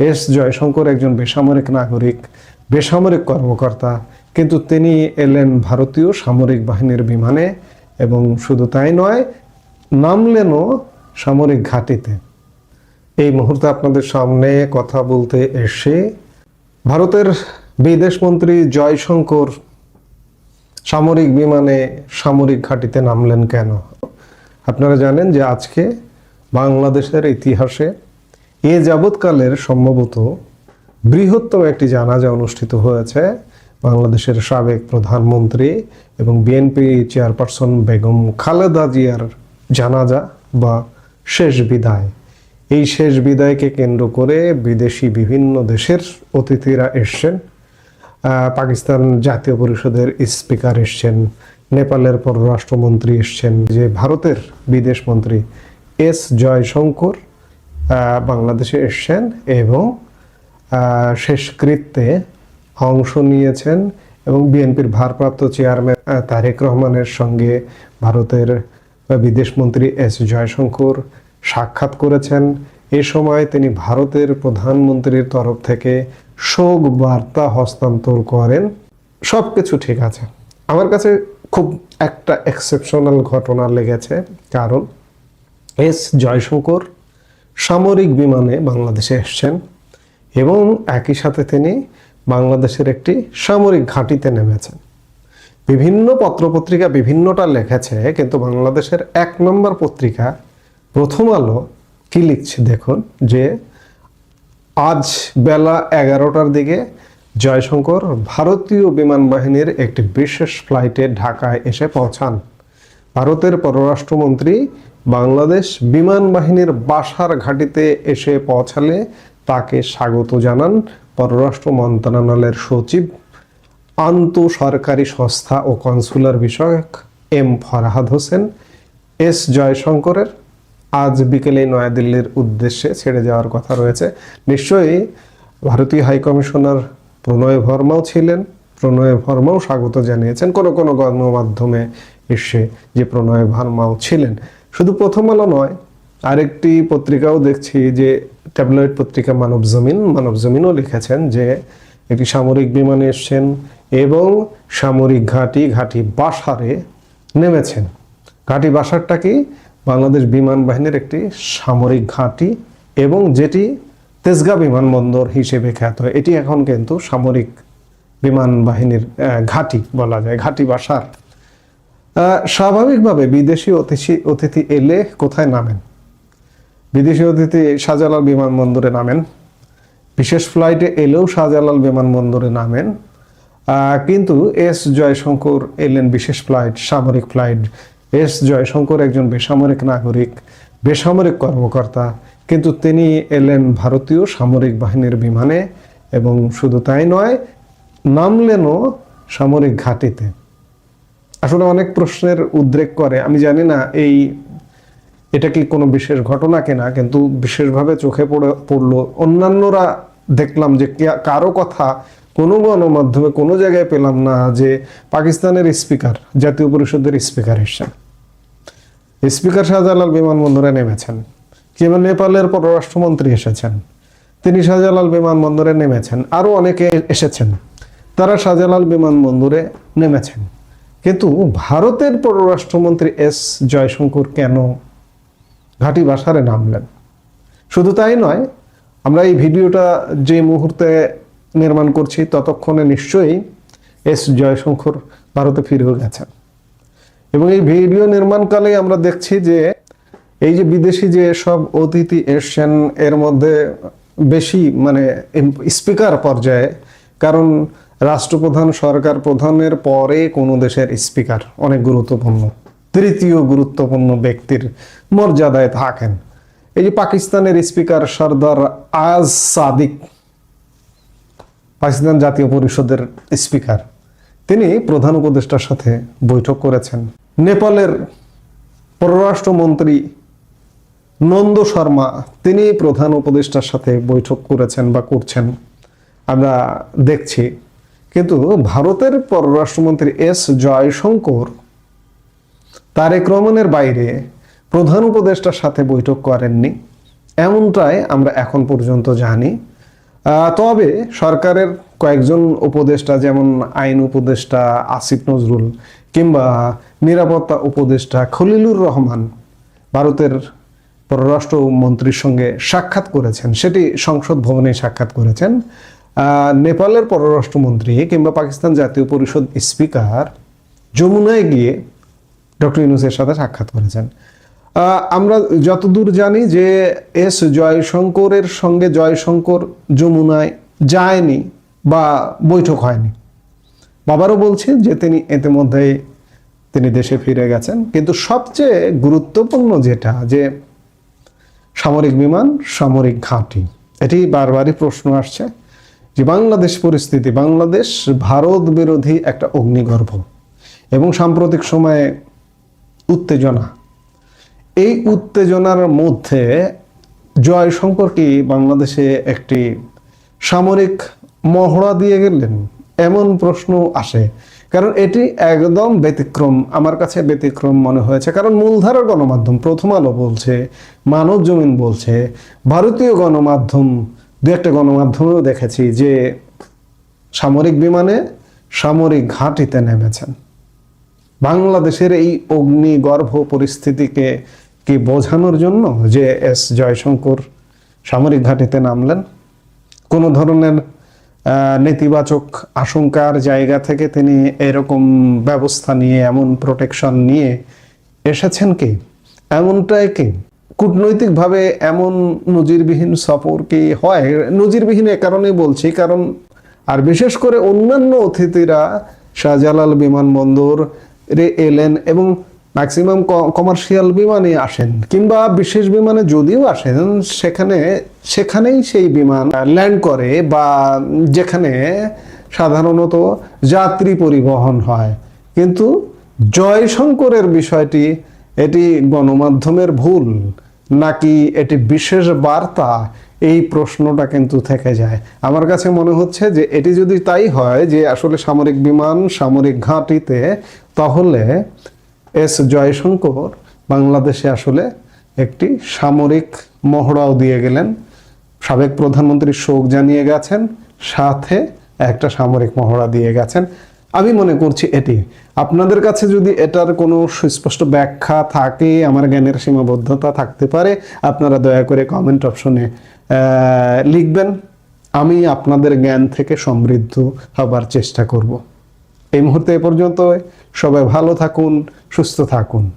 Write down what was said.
S Jaishankar একজন বেসামরিক নাগরিক, বেসামরিক কর্মকর্তা, কিন্তু তিনি এলেন ভারতীয় সামরিক বাহিনীর বিমানে এবং শুধু তাই নয়, নামলেনও সামরিক ঘাঁটিতে। এই মুহূর্তে আপনাদের সামনে কথা বলতে এসে ভারতের বিদেশ মন্ত্রী জয়শঙ্কর সামরিক বিমানে সামরিক ঘাঁটিতে নামলেন কেন? আপনারা জানেন যে আজকে বাংলাদেশের ইতিহাসে এ যাবৎকালের সম্ভবত বৃহত্তম একটি জানাজা অনুষ্ঠিত হয়েছে বাংলাদেশের সাবেক প্রধানমন্ত্রী এবং বিএনপি চেয়ারপারসন বেগম খালেদা জিয়ার জানাজা বা শেষ বিদায়। এই শেষ বিদায়কে কেন্দ্র করে বিদেশি বিভিন্ন দেশের অতিথিরা এসছেন। পাকিস্তান জাতীয় পরিষদের স্পিকার এসছেন, নেপালের পররাষ্ট্রমন্ত্রী এসছেন, যে ভারতের বিদেশ মন্ত্রী এস জয়শঙ্কর বাংলাদেশে এসছেন এবং শেষকৃত্যে অংশ নিয়েছেন এবং বিএনপির ভারপ্রাপ্ত চেয়ারম্যান তারেক রহমানের সঙ্গে ভারতের বিদেশমন্ত্রী এস জয়শঙ্কর সাক্ষাৎ করেছেন। এ সময় তিনি ভারতের প্রধানমন্ত্রীর তরফ থেকে শোক বার্তা হস্তান্তর করেন। সব কিছু ঠিক আছে। আমার কাছে খুব একটা এক্সেপশনাল ঘটনা লেগেছে, কারণ এস জয়শঙ্কর সামরিক বিমানে বাংলাদেশে এসছেন এবং একই সাথে তিনি বাংলাদেশের একটি সামরিক ঘাঁটিতে নেমেছেন। বিভিন্ন পত্রপত্রিকা বিভিন্নটা লেখেছে, কিন্তু বাংলাদেশের এক নম্বর পত্রিকা প্রথম আলো কি লিখছে দেখুন, যে আজ বেলা এগারোটার দিকে জয়শঙ্কর ভারতীয় বিমান বাহিনীর একটি বিশেষ ফ্লাইটে ঢাকায় এসে পৌঁছান। ভারতের পররাষ্ট্রমন্ত্রী বাংলাদেশ বিমান বাহিনীর বাসার ঘাটিতে এসে পৌঁছালে তাকে স্বাগত জানান পররাষ্ট্র মন্ত্রণালয়ের সচিব, আন্ত সরকারি সংস্থা ও কনসুলার বিষয়ক এম ফরহাদ হোসেন, এস জয়শঙ্করের। আজ বিকেলে নয়াদিল্লির উদ্দেশ্যে ছেড়ে যাওয়ার কথা রয়েছে। নিশ্চয়ই ভারতীয় হাইকমিশনার প্রণয় ভর্মাও ছিলেন। প্রণয় ভর্মাও স্বাগত জানিয়েছেন। কোনো কোনো গণমাধ্যমে এসে যে প্রণয় ভর্মাও ছিলেন। শুধু প্রথম আলো নয়, আরেকটি পত্রিকাও দেখছি যে ট্যাবলয়েড পত্রিকা মানব জমিন, মানব জমিনও লিখেছেন যে একটি সামরিক বিমানে এসছেন এবং সামরিক ঘাঁটি ঘাঁটি বাসারে নেমেছেন। ঘাঁটি বাসারটা কি? বাংলাদেশ বিমান বাহিনীর একটি সামরিক ঘাঁটি এবং যেটি তেজগাঁ বিমানবন্দর হিসেবে খ্যাত। এটি এখন কিন্তু সামরিক বিমান বাহিনীর ঘাঁটি বলা যায়, ঘাঁটি বাসার। স্বাভাবিকভাবে বিদেশি অতিথি অতিথি এলে কোথায় নামেন? বিদেশি অতিথি শাহজালাল বিমানবন্দরে নামেন। বিশেষ ফ্লাইটে এলেও শাহজালাল বিমানবন্দরে নামেন। কিন্তু এস জয়শঙ্কর এলেন বিশেষ ফ্লাইট সামরিক ফ্লাইট এস জয়শঙ্কর একজন বেসামরিক নাগরিক, বেসামরিক কর্মকর্তা। কিন্তু তিনি এলেন ভারতীয় সামরিক বাহিনীর বিমানে এবং শুধু তাই নয়, নামলেনও সামরিক ঘাঁটিতে। আসলে অনেক প্রশ্নের উদ্রেক করে। আমি জানি না এই, এটা কি কোনো বিশেষ ঘটনা কিনা, কিন্তু বিশেষভাবে চোখে পড়ে, পড়ল। অন্যান্যরা দেখলাম যে কারও কথা কোনো গণমাধ্যমে কোনো জায়গায় পেলাম না যে পাকিস্তানের স্পিকার, জাতীয় পরিষদের স্পিকার এসেছেন স্পিকার শাহজালাল বিমানবন্দরে নেমেছেন। কিংবা নেপালের পররাষ্ট্রমন্ত্রী এসেছেন। তিনি শাহজালাল বিমানবন্দরে নেমেছেন। আরও অনেকে এসেছেন। তারা শাহজালাল বিমানবন্দরে নেমেছেন। কিন্তু ভারতের পররাষ্ট্রমন্ত্রী এস জয়শঙ্কর কেন ঘাটি বাসারে নামলেন? শুধু তাই নয়, আমরা এই ভিডিওটা যে মুহূর্তে নির্মাণ করছি ততক্ষণে নিশ্চয়ই এস জয়শঙ্কর ভারতে ফিরেও গেছেন। এবং এই ভিডিও নির্মাণকালে আমরা দেখছি যে এই যে বিদেশি যে সব অতিথি এসছেন, এর মধ্যে বেশি মানে স্পিকার পর্যায়ে, কারণ রাষ্ট্রপ্রধান, সরকার প্রধানের পরে কোনো দেশের স্পিকার, অনেক গুরুত্বপূর্ণ। তৃতীয় গুরুত্বপূর্ণ ব্যক্তির মর্যাদায় থাকেন। এই যে পাকিস্তানের স্পিকার সর্দার আয়াজ সাদিক, পাকিস্তান জাতীয় পরিষদের স্পিকার, তিনি প্রধান উপদেষ্টার সাথে বৈঠক করেছেন। নেপালের পররাষ্ট্রমন্ত্রী নন্দ শর্মা, তিনি প্রধান উপদেষ্টার সাথে বৈঠক করেছেন বা করছেন। আমরা দেখছি কিন্তু ভারতের পররাষ্ট্রমন্ত্রী এস জয়শঙ্কর তারেক রহমানের বাইরে প্রধান উপদেষ্টার সাথে বৈঠক করেননি। এমনটাই আমরা এখন পর্যন্ত জানি। তবে সরকারের কয়েকজন উপদেষ্টা যেমন আইন উপদেষ্টা আসিফ নজরুল কিংবা নিরাপত্তা উপদেষ্টা খলিলুর রহমান ভারতের পররাষ্ট্র মন্ত্রীর সঙ্গে সাক্ষাৎ করেছেন। সেটি সংসদ ভবনে সাক্ষাৎ করেছেন। নেপালের পররাষ্ট্রমন্ত্রী কিংবা পাকিস্তান জাতীয় পরিষদ স্পিকার যমুনায় গিয়ে ডক্টর ইউনুসের সাথে সাক্ষাৎ করেছেন। আমরা যতদূর জানি যে এস জয়শঙ্করের সঙ্গে জয়শঙ্কর যমুনায় যায়নি বা বৈঠক হয়নি। বাবারও বলছেন যে তিনি ইতিমধ্যে তিনি দেশে ফিরে গেছেন। কিন্তু সবচেয়ে গুরুত্বপূর্ণ যেটা যে সামরিক বিমান, সামরিক ঘাঁটি, এটি বারবারই প্রশ্ন আসছে। যে বাংলাদেশ পরিস্থিতি, বাংলাদেশ ভারত বিরোধী একটা অগ্নিগর্ভ এবং সাম্প্রতিক সময়ে উত্তেজনা। এই উত্তেজনার মধ্যে জয়শঙ্কর কি বাংলাদেশে একটি সামরিক মহড়া দিয়ে গেলেন, এমন প্রশ্ন আসে। কারণ এটি একদম ব্যতিক্রম, আমার কাছে ব্যতিক্রম মনে হয়েছে। কারণ মূলধারার গণমাধ্যম প্রথম আলো বলছে মানব জমিন বলছে, ভারতীয় গণমাধ্যম দু একটা গণমাধ্যমেও দেখেছি যে সামরিক বিমানে সামরিক ঘাঁটিতে নেমেছেন। বাংলাদেশের এই অগ্নিগর্ভ পরিস্থিতিকে কি বোঝানোর জন্য যে এস জয়শঙ্কর সামরিক ঘাঁটিতে নামলেন? কোনো ধরনের নেতিবাচক আশঙ্কার জায়গা থেকে তিনি এরকম ব্যবস্থা নিয়ে, এমন প্রোটেকশন নিয়ে এসেছেন কি? এমনটাই কি? কূটনৈতিকভাবে এমন নজিরবিহীন সফর কি হয়? নজিরবিহীন এ কারণেই বলছি, কারণ আর বিশেষ করে অন্যান্য অতিথিরা শাহজালাল বিমানবন্দর রে এলেন এবং ম্যাক্সিমাম কমার্শিয়াল বিমানে আসেন, কিংবা বিশেষ বিমানে যদিও আসেন, সেখানে, সেখানেই সেই বিমান ল্যান্ড করে বা যেখানে সাধারণত যাত্রী পরিবহন হয়। কিন্তু জয়শঙ্করের বিষয়টি, এটি গণমাধ্যমের ভুল। নাকি এটি বিশেষ বার্তা? এই প্রশ্নটা কিন্তু থেকে যায়। আমার কাছে মনে হচ্ছে যে এটি যদি তাই হয় যে আসলে সামরিক বিমান, সামরিক ঘাঁটিতে, তাহলে এস জয়শঙ্কর বাংলাদেশে আসলে একটি সামরিক মহড়াও দিয়ে গেলেন। সাবেক প্রধানমন্ত্রী শোক জানিয়ে গেছেন, সাথে একটা সামরিক মহড়া দিয়ে গেছেন। আমি মনে করছি এটি। আপনাদের কাছে যদি এটার কোনো সুস্পষ্ট ব্যাখ্যা থাকে, আমার জ্ঞানের সীমাবদ্ধতা থাকতে পারে, আপনারা দয়া করে কমেন্ট অপশনে লিখবেন। আমি আপনাদের জ্ঞান থেকে সমৃদ্ধ হবার চেষ্টা করব। এই মুহূর্তে এ পর্যন্ত সবাই ভালো থাকুন, সুস্থ থাকুন।